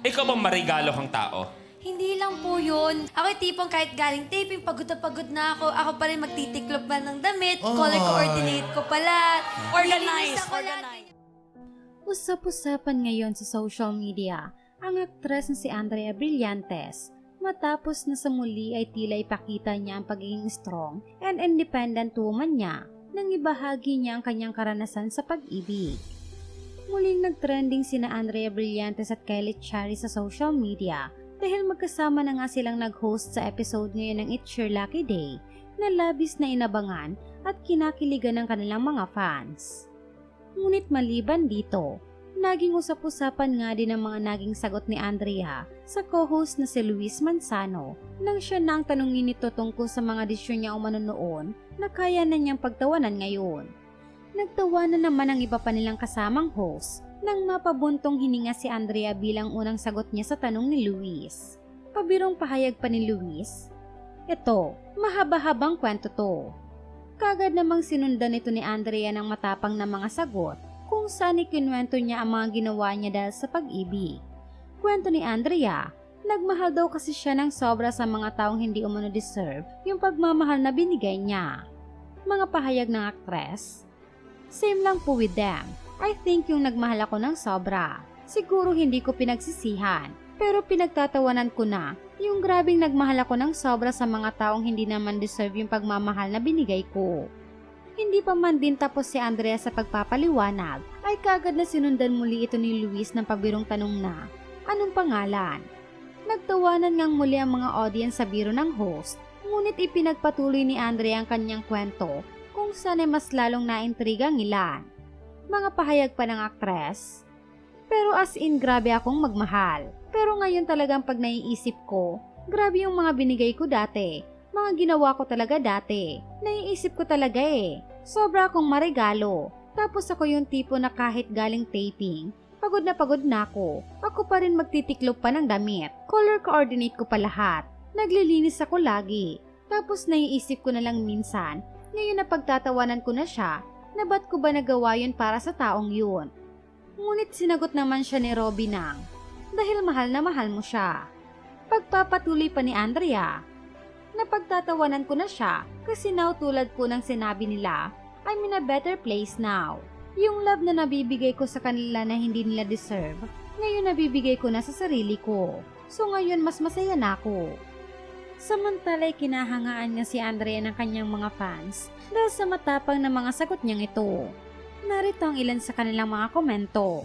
Ikaw bang marigalo kang tao? Hindi lang po yun. Ako yung tipong kahit galing taping, pagod na pagod na ako. Ako pa rin magtitiklop pa ng damit. Color Ay. coordinate ko pala. Organize, Lilinis ako organize. Usap-usapan ngayon sa social media ang aktres na si Andrea Brillantes matapos na sa muli ay tila ipakita niya ang pagiging strong and independent woman niya nang ibahagi niya ang kanyang karanasan sa pag-ibig. Muling nagtrending sina Andrea Brillantes at Kelly Chari sa social media dahil magkasama na nga silang nag-host sa episode ngayon ng It's Your Lucky Day na labis na inabangan at kinakiligan ng kanilang mga fans. Ngunit maliban dito, naging usap-usapan nga din ang mga naging sagot ni Andrea sa co-host na si Luis Manzano nang siya na ang tanungin nito tungkol sa mga desisyon niya umano noon na kaya na niyang pagtawanan ngayon. Nagtawa na naman ang iba pa nilang kasamang host nang mapabuntong hininga si Andrea bilang unang sagot niya sa tanong ni Luis. Pabirong pahayag pa ni Luis, Ito, mahaba-habang kwento to. Kagad namang sinundan ito ni Andrea ng matapang na mga sagot kung saan ikinwento niya ang mga ginawa niya dahil sa pag-ibig. Kwento ni Andrea, nagmahal daw kasi siya ng sobra sa mga taong hindi umano deserve yung pagmamahal na binigay niya. Mga pahayag ng aktres, Same lang po with them. I think yung nagmahal ako ng sobra. Siguro hindi ko pinagsisihan. Pero pinagtatawanan ko na yung grabing nagmahal ako ng sobra sa mga taong hindi naman deserve yung pagmamahal na binigay ko. Hindi pa man din tapos si Andrea sa pagpapaliwanag, ay kagad na sinundan muli ito ni Luis ng pabirong tanong na, anong pangalan? Nagtawanan ngang muli ang mga audience sa biro ng host, ngunit ipinagpatuloy ni Andrea ang kanyang kwento kung saan ay mas lalong naintriga ang ilan. Mga pahayag pa ng aktres. Pero as in grabe akong magmahal. Pero ngayon talagang pag naiisip ko, grabe yung mga binigay ko dati. Mga ginawa ko talaga dati. Naiisip ko talaga eh. Sobra akong maregalo. Tapos ako yung tipo na kahit galing taping, pagod na pagod na ako. Ako pa rin magtitiklop pa ng damit. Color coordinate ko pa lahat. Naglilinis ako lagi. Tapos naiisip ko na lang minsan, ngayon na pagtatawanan ko na siya, na ba't ko ba nagawa yun para sa taong yun? Ngunit sinagot naman siya ni Robby nang, dahil mahal na mahal mo siya. Pagpapatuloy pa ni Andrea, napagtatawanan ko na siya kasi now tulad po ng sinabi nila, I'm in a better place now. Yung love na nabibigay ko sa kanila na hindi nila deserve, ngayon nabibigay ko na sa sarili ko. So ngayon mas masaya na ako. Samantala'y kinahangaan niya si Andrea ng kanyang mga fans dahil sa matapang na mga sagot niyang ito. Narito ang ilan sa kanilang mga komento.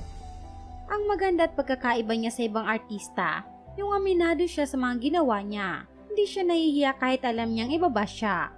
Ang maganda at pagkakaiba niya sa ibang artista, yung aminado siya sa mga ginawa niya. Hindi siya nahihiya kahit alam niyang ibaba siya.